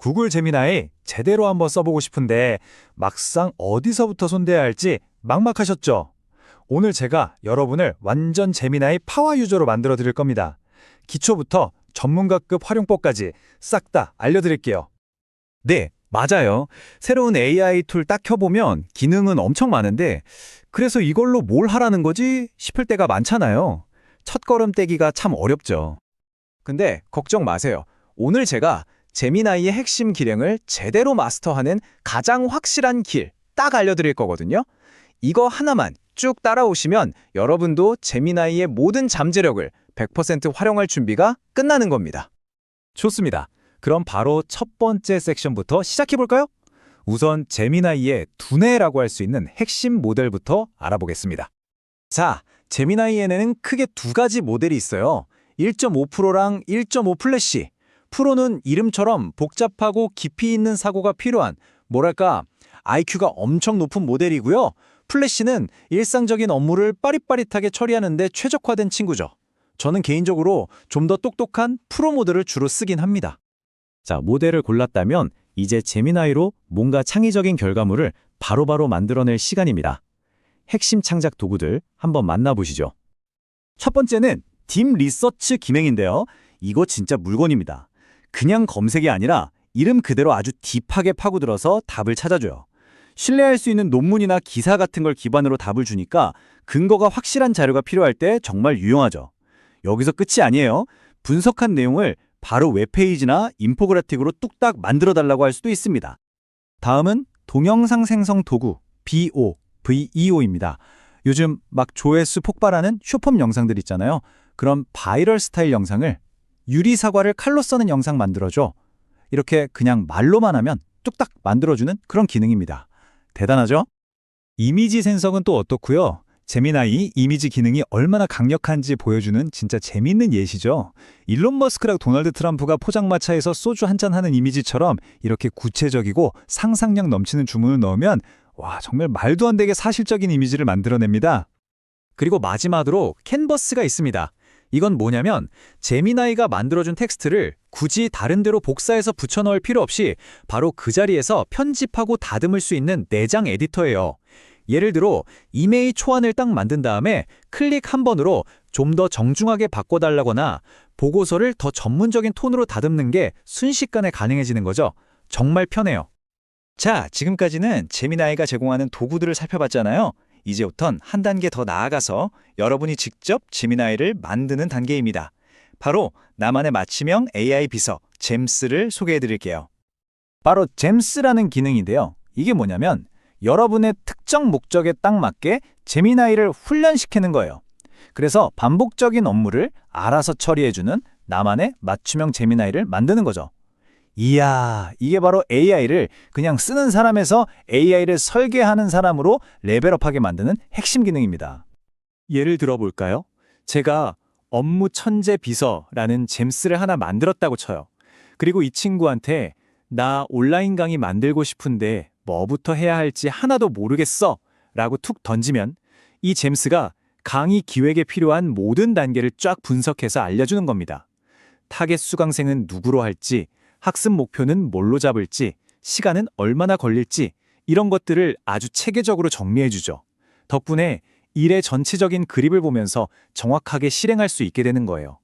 구글 제미나이 제대로 한번 써보고 싶은데 막상 어디서부터 손대야 할지 막막하셨죠? 오늘 제가 여러분을 완전 제미나이 파워 유저로 만들어 드릴 겁니다. 기초부터 전문가급 활용법까지 싹 다 알려드릴게요. 네, 맞아요. 새로운 AI 툴 딱 켜보면 기능은 엄청 많은데 그래서 이걸로 뭘 하라는 거지 싶을 때가 많잖아요. 첫걸음 떼기가 참 어렵죠. 근데 걱정 마세요. 오늘 제가 제미나이의 핵심 기능을 제대로 마스터하는 가장 확실한 길 딱 알려드릴 거거든요. 이거 하나만 쭉 따라오시면 여러분도 제미나이의 모든 잠재력을 100% 활용할 준비가 끝나는 겁니다. 좋습니다. 그럼 바로 첫 번째 섹션부터 시작해볼까요? 우선 제미나이의 두뇌라고 할 수 있는 핵심 모델부터 알아보겠습니다. 자, 제미나이에는 크게 두 가지 모델이 있어요. 1.5%랑 1.5 플래시. 프로는 이름처럼 복잡하고 깊이 있는 사고가 필요한 뭐랄까 IQ가 엄청 높은 모델이고요. 플래시는 일상적인 업무를 빠릿빠릿하게 처리하는 데 최적화된 친구죠. 저는 개인적으로 좀 더 똑똑한 프로 모델을 주로 쓰긴 합니다. 자, 모델을 골랐다면 이제 제미나이로 뭔가 창의적인 결과물을 바로바로 만들어낼 시간입니다. 핵심 창작 도구들 한번 만나보시죠. 첫 번째는 딥 리서치 기능인데요. 이거 진짜 물건입니다. 그냥 검색이 아니라 이름 그대로 아주 딥하게 파고들어서 답을 찾아줘요. 신뢰할 수 있는 논문이나 기사 같은 걸 기반으로 답을 주니까 근거가 확실한 자료가 필요할 때 정말 유용하죠. 여기서 끝이 아니에요. 분석한 내용을 바로 웹페이지나 인포그래픽으로 뚝딱 만들어 달라고 할 수도 있습니다. 다음은 동영상 생성 도구 BO, VEO입니다. 요즘 막 조회수 폭발하는 쇼폼 영상들 있잖아요. 그런 바이럴 스타일 영상을 유리 사과를 칼로 써는 영상 만들어줘. 이렇게 그냥 말로만 하면 뚝딱 만들어주는 그런 기능입니다. 대단하죠? 이미지 생성은 또 어떻고요? 제미나이 이미지 기능이 얼마나 강력한지 보여주는 진짜 재밌는 예시죠. 일론 머스크랑 도널드 트럼프가 포장마차에서 소주 한잔 하는 이미지처럼 이렇게 구체적이고 상상력 넘치는 주문을 넣으면 와 정말 말도 안 되게 사실적인 이미지를 만들어냅니다. 그리고 마지막으로 캔버스가 있습니다. 이건 뭐냐면 제미나이가 만들어준 텍스트를 굳이 다른 데로 복사해서 붙여넣을 필요 없이 바로 그 자리에서 편집하고 다듬을 수 있는 내장 에디터예요. 예를 들어 이메일 초안을 딱 만든 다음에 클릭 한 번으로 좀 더 정중하게 바꿔달라거나 보고서를 더 전문적인 톤으로 다듬는 게 순식간에 가능해지는 거죠. 정말 편해요. 자, 지금까지는 제미나이가 제공하는 도구들을 살펴봤잖아요. 이제부턴 한 단계 더 나아가서 여러분이 직접 제미나이를 만드는 단계입니다. 바로 나만의 맞춤형 AI 비서 잼스를 소개해 드릴게요. 바로 잼스라는 기능인데요. 이게 뭐냐면 여러분의 특정 목적에 딱 맞게 제미나이를 훈련시키는 거예요. 그래서 반복적인 업무를 알아서 처리해주는 나만의 맞춤형 제미나이를 만드는 거죠. 이야, 이게 바로 AI를 그냥 쓰는 사람에서 AI를 설계하는 사람으로 레벨업하게 만드는 핵심 기능입니다. 예를 들어볼까요? 제가 업무 천재 비서라는 잼스를 하나 만들었다고 쳐요. 그리고 이 친구한테 나 온라인 강의 만들고 싶은데 뭐부터 해야 할지 하나도 모르겠어 라고 툭 던지면 이 잼스가 강의 기획에 필요한 모든 단계를 쫙 분석해서 알려주는 겁니다. 타겟 수강생은 누구로 할지, 학습 목표는 뭘로 잡을지, 시간은 얼마나 걸릴지 이런 것들을 아주 체계적으로 정리해주죠. 덕분에 일의 전체적인 그립을 보면서 정확하게 실행할 수 있게 되는 거예요.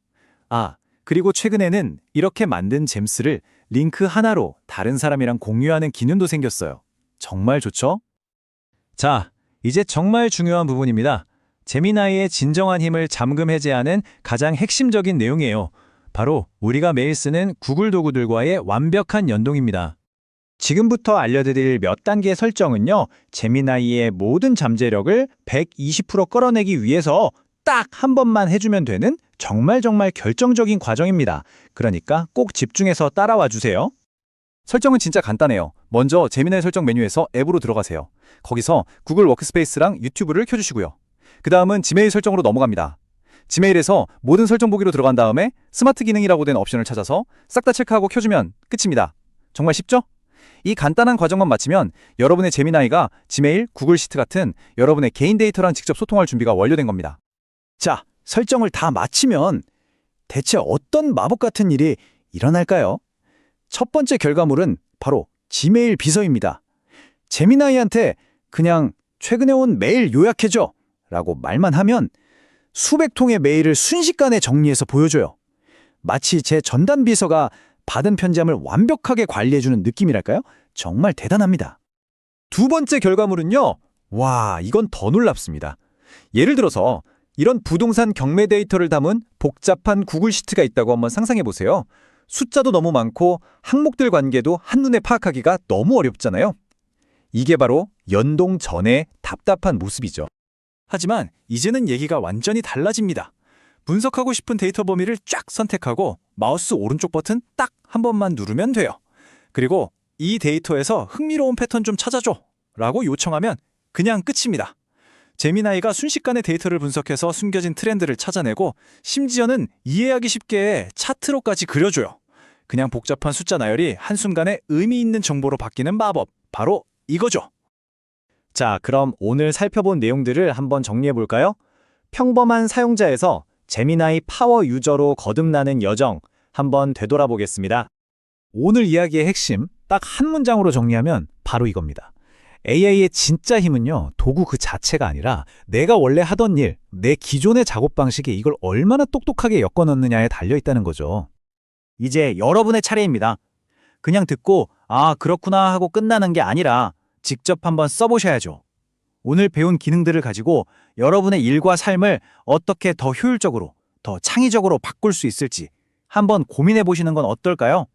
아, 그리고 최근에는 이렇게 만든 잼스를 링크 하나로 다른 사람이랑 공유하는 기능도 생겼어요. 정말 좋죠? 자, 이제 정말 중요한 부분입니다. 제미나이의 진정한 힘을 잠금 해제하는 가장 핵심적인 내용이에요. 바로 우리가 매일 쓰는 구글 도구들과의 완벽한 연동입니다. 지금부터 알려드릴 몇 단계 설정은요, 제미나이의 모든 잠재력을 120% 끌어내기 위해서 딱 한 번만 해주면 되는 정말 정말 결정적인 과정입니다. 그러니까 꼭 집중해서 따라와 주세요. 설정은 진짜 간단해요. 먼저 제미나이 설정 메뉴에서 앱으로 들어가세요. 거기서 구글 워크스페이스랑 유튜브를 켜주시고요. 그 다음은 지메일 설정으로 넘어갑니다. 지메일에서 모든 설정 보기로 들어간 다음에 스마트 기능이라고 된 옵션을 찾아서 싹 다 체크하고 켜주면 끝입니다. 정말 쉽죠? 이 간단한 과정만 마치면 여러분의 제미나이가 지메일, 구글 시트 같은 여러분의 개인 데이터랑 직접 소통할 준비가 완료된 겁니다. 자, 설정을 다 마치면 대체 어떤 마법 같은 일이 일어날까요? 첫 번째 결과물은 바로 지메일 비서입니다. 제미나이한테 그냥 최근에 온 메일 요약해줘 라고 말만 하면 수백 통의 메일을 순식간에 정리해서 보여줘요. 마치 제 전담 비서가 받은 편지함을 완벽하게 관리해주는 느낌이랄까요? 정말 대단합니다. 두 번째 결과물은요. 와, 이건 더 놀랍습니다. 예를 들어서 이런 부동산 경매 데이터를 담은 복잡한 구글 시트가 있다고 한번 상상해 보세요. 숫자도 너무 많고 항목들 관계도 한눈에 파악하기가 너무 어렵잖아요. 이게 바로 연동 전의 답답한 모습이죠. 하지만 이제는 얘기가 완전히 달라집니다. 분석하고 싶은 데이터 범위를 쫙 선택하고 마우스 오른쪽 버튼 딱 한 번만 누르면 돼요. 그리고 이 데이터에서 흥미로운 패턴 좀 찾아줘 라고 요청하면 그냥 끝입니다. 제미나이가 순식간에 데이터를 분석해서 숨겨진 트렌드를 찾아내고 심지어는 이해하기 쉽게 차트로까지 그려줘요. 그냥 복잡한 숫자 나열이 한순간에 의미 있는 정보로 바뀌는 마법, 바로 이거죠. 자, 그럼 오늘 살펴본 내용들을 한번 정리해 볼까요? 평범한 사용자에서 제미나이 파워 유저로 거듭나는 여정 한번 되돌아보겠습니다. 오늘 이야기의 핵심 딱 한 문장으로 정리하면 바로 이겁니다. AI의 진짜 힘은요, 도구 그 자체가 아니라 내가 원래 하던 일, 내 기존의 작업 방식에 이걸 얼마나 똑똑하게 엮어 넣느냐에 달려 있다는 거죠. 이제 여러분의 차례입니다. 그냥 듣고, 아, 그렇구나 하고 끝나는 게 아니라 직접 한번 써보셔야죠. 오늘 배운 기능들을 가지고 여러분의 일과 삶을 어떻게 더 효율적으로, 더 창의적으로 바꿀 수 있을지 한번 고민해 보시는 건 어떨까요?